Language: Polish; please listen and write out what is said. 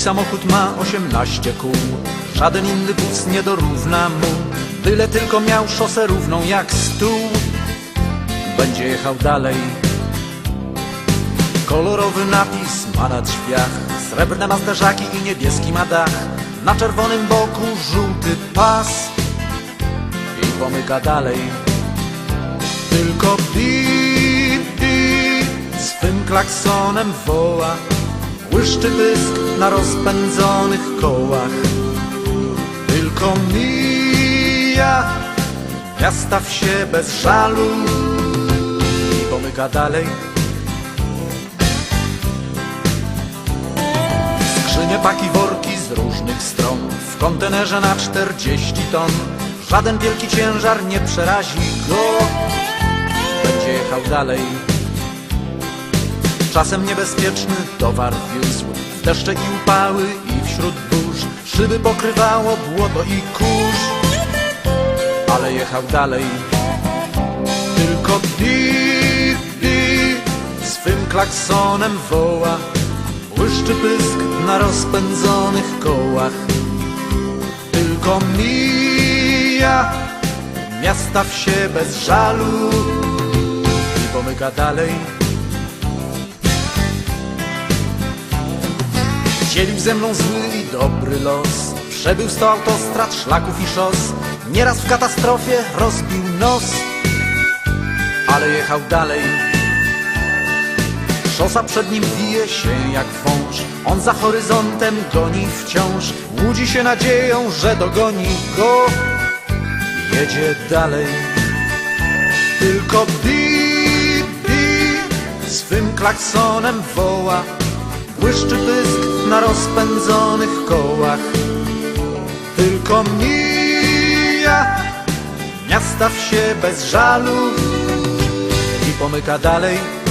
samochód ma 18 kół. Żaden inny wóz nie dorówna mu. Byle tylko miał szosę równą jak stół. Będzie jechał dalej. Kolorowy napis ma na drzwiach Srebrne ma zderzaki i niebieski ma dach. Na czerwonym boku żółty pas. I pomyka dalej. Tylko bip, bip Swym klaksonem woła Błyszczy pysk na rozpędzonych kołach. Tylko mija Miasta wsie bez żalu I pomyka dalej. Skrzynie, paki, worki z różnych stron. W kontenerze na 40 ton. Żaden wielki ciężar nie przerazi go. Będzie jechał dalej Czasem niebezpieczny towar wiózł. W deszcze i upały i wśród burz Szyby pokrywało błoto i kurz. Ale jechał dalej. Tylko bip, bip Swym klaksonem woła Błyszczy pysk na rozpędzonych kołach. Tylko mija Miasta wsie bez żalu I pomyka dalej Dzielił ze mną zły i dobry los. Przebył sto autostrad, szlaków i szos. Nieraz w katastrofie rozbił nos. Ale jechał dalej. Szosa przed nim wije się jak wąż. On za horyzontem goni wciąż. Łudzi się nadzieją, że dogoni go. Jedzie dalej. Tylko bip, bip Swym klaksonem woła Błyszczy pysk na rozpędzonych kołach. Tylko mija Miasta wsie bez żalu I pomyka dalej